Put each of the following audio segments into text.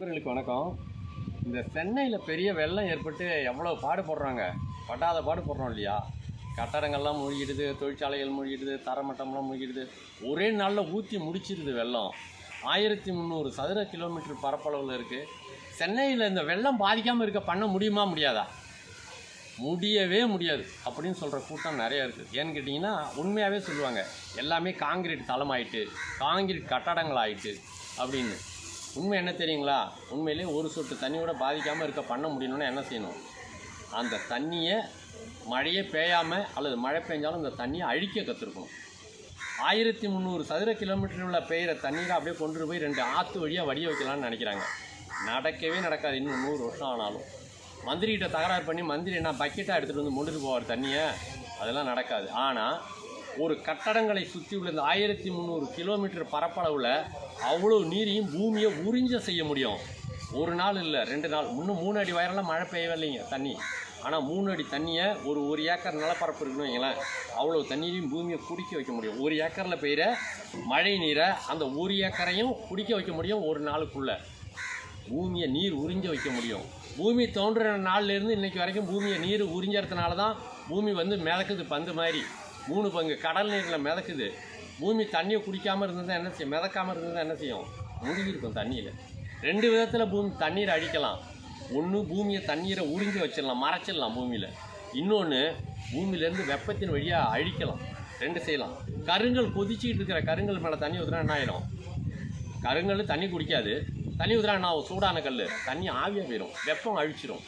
நண்பர்களுக்கு வணக்கம். இந்த சென்னையில் பெரிய வெள்ளம் ஏற்பட்டு எவ்வளோ பாடுபடுறாங்க படாத பாடுபடுறோம் இல்லையா? கட்டடங்கள்லாம் மூழ்கிடுது தொழிற்சாலைகள் மூழ்கிடுது தரமட்டம்லாம் மூழ்கிடுது. ஒரே நாளில் ஊற்றி முடிச்சிருது வெள்ளம். ஆயிரத்தி முந்நூறு சதுர கிலோமீட்டர் பரப்பளவில் இருக்குது சென்னையில் இந்த வெள்ளம் பாதிக்காமல் இருக்க பண்ண முடியுமா முடியாதா? முடியவே முடியாது அப்படின்னு சொல்கிற கூட்டம் நிறையா இருக்குது ஏன்னு கேட்டிங்கன்னா உண்மையாகவே சொல்லுவாங்க எல்லாமே காங்கிரீட் தளமாயிட்டு காங்கிரீட் கட்டடங்கள் ஆயிட்டு அப்படின்னு. உண்மை என்ன தெரியுங்களா? உண்மையிலே ஒரு சொட்டு தண்ணியோட பாதிக்காமல் இருக்க பண்ண முடியணும்னா என்ன செய்யணும்? அந்த தண்ணியை மழையே பெய்யாமல் அல்லது மழை பெஞ்சாலும் அந்த தண்ணியை அழிக்க கற்றுருக்கணும் ஆயிரத்தி முந்நூறு சதுர கிலோமீட்டர் உள்ள பெய்கிற தண்ணீரை அப்படியே கொண்டு போய் ரெண்டு ஆற்று வழியாக வடிய வைக்கலாம்னு நினைக்கிறாங்க. நடக்கவே நடக்காது. இன்னும் நூறு வருஷம் ஆனாலும். மந்திரிகிட்ட தகராறு பண்ணி மந்திரி என்ன பக்கெட்டாக எடுத்துகிட்டு வந்து கொண்டுட்டு போவார் தண்ணியை? அதெல்லாம் நடக்காது. ஆனால் ஒரு கட்டடங்களை சுற்றி உள்ள இந்த ஆயிரத்தி முந்நூறு கிலோமீட்டர் பரப்பளவில் அவ்வளோ நீரையும் பூமியை உறிஞ்ச செய்ய முடியும். ஒரு நாள் இல்லை ரெண்டு நாள். இன்னும் மூணு அடி வயரெல்லாம் மழை பெய்யவே இல்லைங்க தண்ணி. ஆனால் மூணு அடி தண்ணியை ஒரு ஒரு ஏக்கர் நிலப்பரப்பு இருக்குன்னு வைங்களேன் அவ்வளோ தண்ணீரையும் பூமியை குடிக்க வைக்க முடியும். ஒரு ஏக்கரில் பெய்கிற மழை நீரை அந்த ஒரு ஏக்கரையும் குடிக்க வைக்க முடியும் ஒரு நாளுக்குள்ளே. பூமியை நீர் உறிஞ்ச வைக்க முடியும். பூமி தோன்றுற நாள்லேருந்து இன்றைக்கி வரைக்கும் பூமியை நீர் உறிஞ்சறதுனால தான் பூமி வந்து மிதக்குது பந்து மாதிரி. மூணு பங்கு. கடல் நீரில் மிதக்குது. பூமி தண்ணியை குடிக்காமல் இருந்ததா என்ன செய்யும்? மிதக்காமல் இருந்ததா என்ன செய்யும்? முழுகி இருக்கும் தண்ணியில். ரெண்டு விதத்தில் பூமி தண்ணீர் அழிக்கலாம். ஒன்று பூமியை தண்ணீரை உறிஞ்சி வச்சிடலாம் மறைச்சிடலாம் பூமியில். இன்னொன்று பூமியிலேருந்து வெப்பத்தின் வழியாக அழிக்கலாம். ரெண்டு செய்யலாம். கருங்கல் கொதிச்சிக்கிட்டு இருக்கிற கருங்கல் மேலே தண்ணி ஊற்றுனா என்ன ஆயிடும் கருங்கல் தண்ணி குடிக்காது. தண்ணி ஊற்றுனா என்ன ஆகும்? சூடான கல் தண்ணி ஆவியாக போயிடும் வெப்பம் அழிச்சிடும்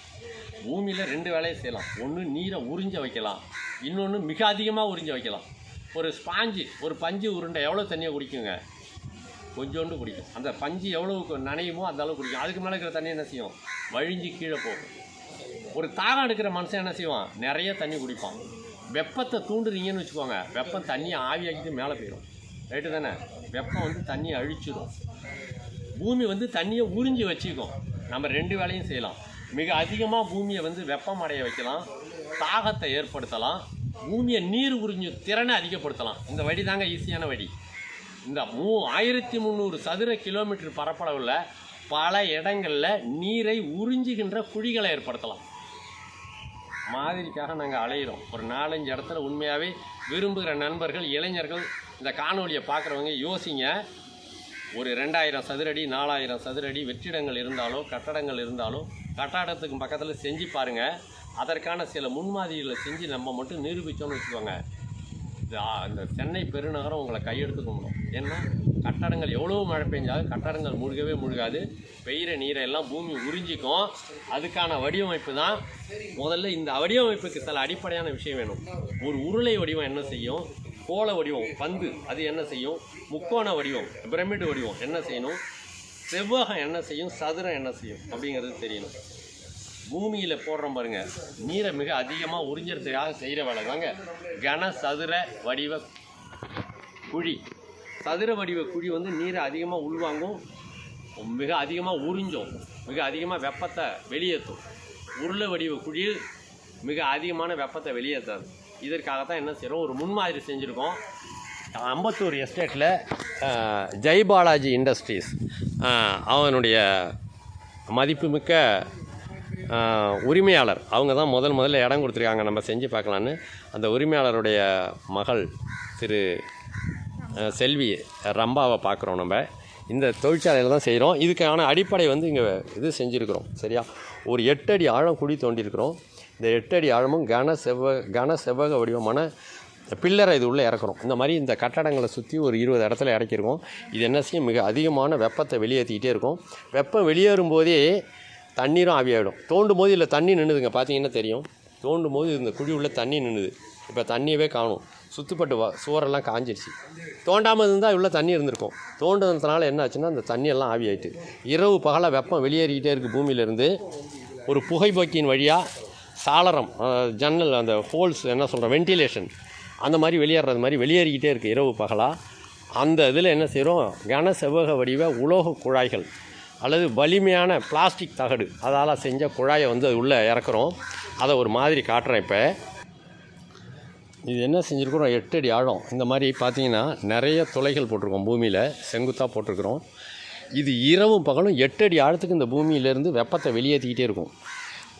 பூமியில் ரெண்டு வேலையை செய்யலாம். ஒன்று நீரை உறிஞ்ச வைக்கலாம். இன்னொன்று மிக அதிகமாக உறிஞ்ச வைக்கலாம். ஒரு ஸ்பாஞ்சு ஒரு பஞ்சு உருண்டை எவ்வளோ தண்ணியை குடிக்குங்க? கொஞ்சோண்டு குடிக்கும். அந்த பஞ்சு எவ்வளோ நனையுமோ அந்த அளவு குடிக்கும். அதுக்கு மேலே இருக்கிற தண்ணி என்ன செய்யும்? வழிஞ்சு கீழே போகும். ஒரு தாரம் எடுக்கிற மனுஷன் என்ன செய்வான்? நிறைய தண்ணி குடிப்பான். வெப்பத்தை தூண்டுறீங்கன்னு வச்சுக்கோங்க. வெப்பம் தண்ணியை ஆவியாக்கிட்டு மேலே போயிடும். ரைட்டு தானே? வெப்பம் வந்து தண்ணியை அழிச்சிடும் பூமி வந்து தண்ணியை உறிஞ்சி வச்சுக்கும். நம்ம ரெண்டு வேலையும் செய்யலாம். மிக அதிகமாக பூமியை வந்து வெப்பம் அடைய வைக்கலாம் தாகத்தை ஏற்படுத்தலாம் பூமியை நீர் உறிஞ்சும் திறனை அதிகப்படுத்தலாம். இந்த வழி தாங்க ஈஸியான வழி இந்த மூ ஆயிரத்தி முந்நூறு சதுர கிலோமீட்டர் பரப்பளவில் பல இடங்களில் நீரை உறிஞ்சுகின்ற குழிகளை ஏற்படுத்தலாம். மாதிரிக்காக நாங்கள் அலையிறோம். ஒரு நாலஞ்சு இடத்துல உண்மையாகவே விரும்புகிற நண்பர்கள் இளைஞர்கள் இந்த காணொலியை பார்க்குறவங்க யோசிங்க. ஒரு ரெண்டாயிரம் சதுரடி நாலாயிரம் சதுரடி வெற்றிடங்கள் இருந்தாலோ கட்டடங்கள் இருந்தாலோ கட்டடத்துக்கு பக்கத்தில் செஞ்சு பாருங்கள் அதற்கான சில முன்மாதிரிகளை செஞ்சு நம்ம மட்டும் நிரூபித்தோம்னு வச்சுக்கோங்க. இந்த சென்னை பெருநகரம் உங்களை கையெடுத்து கும்பிடும். ஏன்னா கட்டடங்கள் எவ்வளோ மழை பெஞ்சாலும் கட்டடங்கள் முழுகவே முழுகாது. பெய்கிற நீரை எல்லாம் பூமி உறிஞ்சிக்கும். அதுக்கான வடிவமைப்பு தான் முதல்ல இந்த வடிவமைப்புக்கு சில அடிப்படையான விஷயம் வேணும். ஒரு உருளை வடிவம் என்ன செய்யும்? கோள வடிவம் பந்து அது என்ன செய்யும்? முக்கோண வடிவம் பிரமிடு வடிவம் என்ன செய்யணும்? செவ்வகம் என்ன செய்யும்? சதுரம் என்ன செய்யும்? அப்படிங்கிறது தெரியணும். பூமியில் போடுறோம் பாருங்க நீரை மிக அதிகமாக உறிஞ்சறதுக்காக செய்கிற வேலை தாங்க. கன சதுர வடிவ குழி. சதுர வடிவ குழி வந்து நீரை அதிகமாக உள்வாங்கும் மிக அதிகமாக உறிஞ்சும் மிக அதிகமாக வெப்பத்தை வெளியேற்றும். உருளை வடிவ குழி மிக அதிகமான வெப்பத்தை வெளியேற்றாது. இதற்காகத்தான் என்ன செய்கிறோம் ஒரு முன்மாதிரி செஞ்சுருக்கோம். அம்பத்தூர் எஸ்டேட்டில் ஜெய்பாலாஜி இண்டஸ்ட்ரீஸ் அவனுடைய மதிப்புமிக்க உரிமையாளர். அவங்க தான் முதல் முதல்ல இடம் கொடுத்துருக்காங்க. நம்ம செஞ்சு பார்க்கலான்னு. அந்த உரிமையாளருடைய மகள் திரு செல்வி ரம்பாவை பார்க்குறோம் நம்ம. இந்த தொழிற்சாலையில் தான் செய்கிறோம் இதுக்கான அடிப்படை வந்து இங்கே இது செஞ்சுருக்கிறோம். சரியா? ஒரு எட்டு அடி ஆழம் குழி தோண்டியிருக்கிறோம். இந்த எட்டு அடி ஆழமும் கன செவ்வ கன செவ்வக வடிவமான பில்லரை இது உள்ளே இறக்குறோம் இந்த மாதிரி இந்த கட்டடங்களை சுற்றி ஒரு இருபது இடத்துல இறக்கிருக்கோம் இது என்ன செய்யும்? மிக அதிகமான வெப்பத்தை வெளியேற்றிக்கிட்டே இருக்கும். வெப்பம் வெளியேறும் போதே தண்ணீரும் ஆவியாகிடும் தோண்டும் போது இல்லை தண்ணி நின்றுதுங்க பார்த்தீங்கன்னா தெரியும். தோண்டும் போது இந்த குழி உள்ள தண்ணி நின்றுது இப்போ தண்ணியவே காணும். சுற்றுப்பட்டு வ சுவரெல்லாம் காஞ்சிருச்சு. தோண்டாமல் இருந்தால் இவ்வளோ தண்ணி இருந்திருக்கும். தோண்டதுனால என்ன ஆச்சுன்னா அந்த தண்ணியெல்லாம் ஆவியாயிட்டு. இரவு பகலாக வெப்பம் வெளியேறிக்கிட்டே இருக்குது பூமியிலேருந்து ஒரு புகைப்போக்கியின் வழியாக சாளரம் ஜன்னல் அந்த ஹோல்ஸ் என்ன சொல்கிறோம் வென்டிலேஷன் அந்த மாதிரி வெளியேறது மாதிரி வெளியேறிக்கிட்டே இருக்குது இரவு பகலாக அந்த இதில் என்ன செய்கிறோம் கன செவ்வக வடிவ உலோக குழாய்கள் அல்லது வலிமையான பிளாஸ்டிக் தகடு அதால் செஞ்ச குழாயை வந்து அது உள்ளே இறக்குறோம். அதை ஒரு மாதிரி காட்டுறேன் இப்போ. இது என்ன செஞ்சுருக்குறோம்? எட்டு அடி ஆழம். இந்த மாதிரி பார்த்தீங்கன்னா நிறைய துளைகள் போட்டிருக்கோம் பூமியில் செங்குத்தாக போட்டிருக்கிறோம். இது இரவும் பகலும் எட்டு அடி ஆழத்துக்கு இந்த பூமியிலேருந்து வெப்பத்தை வெளியேற்றிக்கிட்டே இருக்கும்.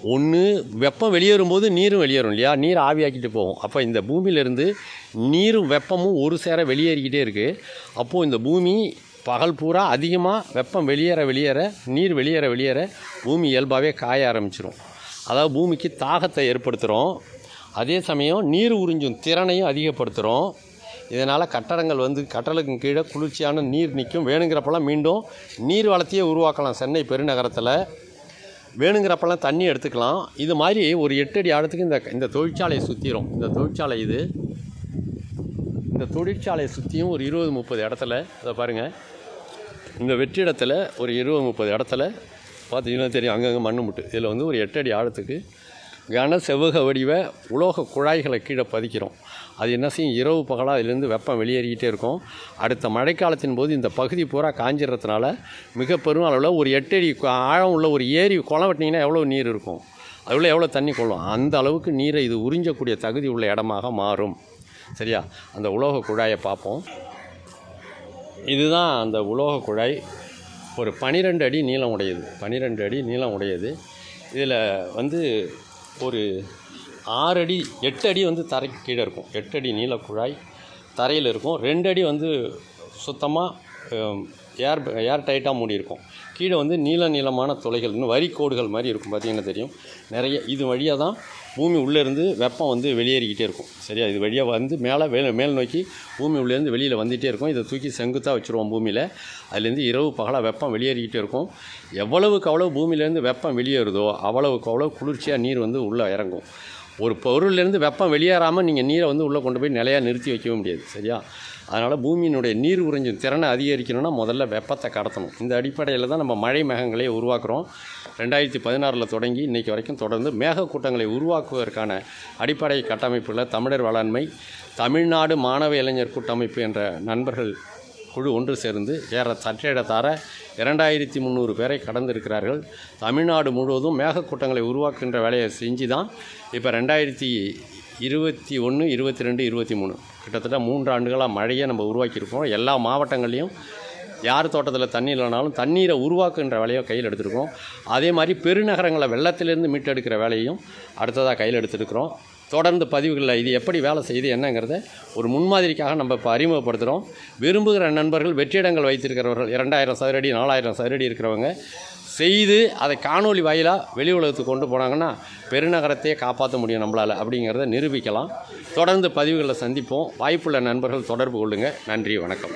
ஒன்று வெப்பம் வெளியேறும்போது நீரும் வெளியேறும் இல்லையா? நீர் ஆவியாக்கிட்டு போகும். அப்போ இந்த பூமியிலேருந்து நீரும் வெப்பமும் ஒரு சேர வெளியேறிக்கிட்டே இருக்குது அப்போது இந்த பூமி பகல் பூரா அதிகமாக வெப்பம் வெளியேற வெளியேற நீர் வெளியேற வெளியேற பூமி இயல்பாகவே காய ஆரம்பிச்சிடும் அதாவது பூமிக்கு தாகத்தை ஏற்படுத்துகிறோம் அதே சமயம் நீர் உறிஞ்சும் திறனையும் அதிகப்படுத்துகிறோம் இதனால் கட்டடங்கள் வந்து கட்டளுக்கு கீழே குளிர்ச்சியான நீர் நிற்கும். வேணுங்கிறப்பெல்லாம் மீண்டும் நீர் வளத்தையே உருவாக்கலாம். சென்னை பெருநகரத்தில் வேணுங்கிறப்பெல்லாம் தண்ணி எடுத்துக்கலாம். இது மாதிரி ஒரு எட்டு அடி ஆழத்துக்கு இந்த இந்த தொழிற்சாலையை சுற்றிடும் இந்த தொழிற்சாலை இது. இந்த தொழிற்சாலையை சுற்றியும் ஒரு இருபது முப்பது இடத்துல அதை பாருங்கள் இந்த வெற்றிடத்தில் ஒரு இருபது முப்பது இடத்துல பார்த்தீங்கன்னா தெரியும் அங்கங்கே மண்ணு முட்டு. இதில் வந்து ஒரு எட்டு அடி ஆழத்துக்கு கன செவ்வக வடிவ உலோக குழாய்களை கீழே பதிக்கிறோம். அது என்ன செய்யும்? இரவு பகலாக அதிலேருந்து வெப்பம் வெளியேறிக்கிட்டே இருக்கும். அடுத்த மழைக்காலத்தின் போது இந்த பகுதி பூரா காஞ்சிடுறதுனால மிக பெரும் அளவில் ஒரு எட்டு அடி ஆழம் உள்ள ஒரு ஏரி குளம் வெட்டினீங்கன்னா எவ்வளோ நீர் இருக்கும்? அதில் எவ்வளோ தண்ணி கொள்ளும்? அந்த அளவுக்கு நீரை இது உறிஞ்சக்கூடிய தகுதி உள்ள இடமாக மாறும். சரியா? அந்த உலோக குழாயை பார்ப்போம். இதுதான் அந்த உலோக குழாய். ஒரு பனிரெண்டு அடி நீளம் உடையது பனிரெண்டு அடி நீளம் உடையது இதில் வந்து ஒரு ஆறு அடி எட்டு அடி வந்து தரைக்கு கீழே இருக்கும். எட்டு அடி நீள குழாய் தரையில் இருக்கும். ரெண்டு அடி வந்து சுத்தமாக ஏர் ஏர் டைட்டாக மூடி இருக்கும்? கீழே வந்து நீள நீளமான துளைகள் இன்னும் வரி கோடுகள் மாதிரி இருக்கும். பார்த்தீங்கன்னா தெரியும்? நிறைய இது வழியாக தான் பூமி உள்ளேருந்து வெப்பம் வந்து வெளியேறிக்கிட்டே இருக்கும். சரியா? இது வழியாக வந்து மேலே மேல் மேல் நோக்கி பூமி உள்ளேருந்து வெளியில் வந்துகிட்டே இருக்கும். இதை தூக்கி செங்குத்தாக வச்சுருவோம் பூமியில். அதுலேருந்து இரவு பகலாக வெப்பம் வெளியேறிக்கிட்டே இருக்கும். எவ்வளவுக்கு அவ்வளோ பூமியிலேருந்து வெப்பம் வெளியேறுதோ அவ்வளவுக்கு அவ்வளோ குளிர்ச்சியாக நீர் வந்து உள்ளே இறங்கும். ஒரு பொருள்லேருந்து வெப்பம் வெளியேறாமல் நீங்கள் நீரை வந்து உள்ளே கொண்டு போய் நிலையாக நிறுத்தி வைக்கவே முடியாது. சரியா? அதனால் பூமியினுடைய நீர் உறிஞ்சும் திறனை அதிகரிக்கணும்னா முதல்ல வெப்பத்தை கடத்தணும். இந்த அடிப்படையில் தான் நம்ம மழை மேகங்களை உருவாக்குறோம். ரெண்டாயிரத்தி பதினாறில் தொடங்கி இன்றைக்கி வரைக்கும் தொடர்ந்து மேகக்கூட்டங்களை உருவாக்குவதற்கான அடிப்படை கட்டமைப்பில் தமிழர் வேளாண்மை தமிழ்நாடு மாணவ இளைஞர் கூட்டமைப்பு என்ற நண்பர்கள் குழு ஒன்று சேர்ந்து ஏற சற்றேடத்தார இரண்டாயிரத்தி முந்நூறு பேரை கடந்திருக்கிறார்கள். தமிழ்நாடு முழுவதும் மேகக்கூட்டங்களை உருவாக்குகின்ற வேலையை செஞ்சு தான் இப்போ ரெண்டாயிரத்தி இருபத்தி ஒன்று இருபத்தி ரெண்டு இருபத்தி மூணு. கிட்டத்தட்ட மூன்று ஆண்டுகளாக மழையை நம்ம உருவாக்கியிருக்கோம். எல்லா மாவட்டங்கள்லேயும் யார் தோட்டத்தில் தண்ணி இல்லைனாலும் தண்ணீரை உருவாக்குன்ற வேலையை கையில் எடுத்திருக்கோம். அதே மாதிரி பெருநகரங்களை வெள்ளத்திலேருந்து மீட்டெடுக்கிற வேலையும் அடுத்ததாக கையில் எடுத்துருக்கிறோம். தொடர்ந்து பதிவுகளில் இது எப்படி வேலை செய்யுது என்னங்கிறத ஒரு முன்மாதிரிக்காக நம்ம இப்போ அறிமுகப்படுத்துகிறோம் விரும்புகிற நண்பர்கள் வெற்றிடங்கள் வைத்திருக்கிறவர்கள் இரண்டாயிரம் சதுரடி நாலாயிரம் சதுரடி இருக்கிறவங்க செய்து அதை காணொளி வாயிலாக வெளி உலகத்துக்கு கொண்டு போனாங்கன்னா பெருநகரத்தையே காப்பாற்ற முடியும் நம்மளால் அப்படிங்கிறத நிரூபிக்கலாம். தொடர்ந்து பதிவுகளில் சந்திப்போம். வாய்ப்புள்ள நண்பர்கள் தொடர்பு கொள்ளுங்கள் நன்றி வணக்கம்.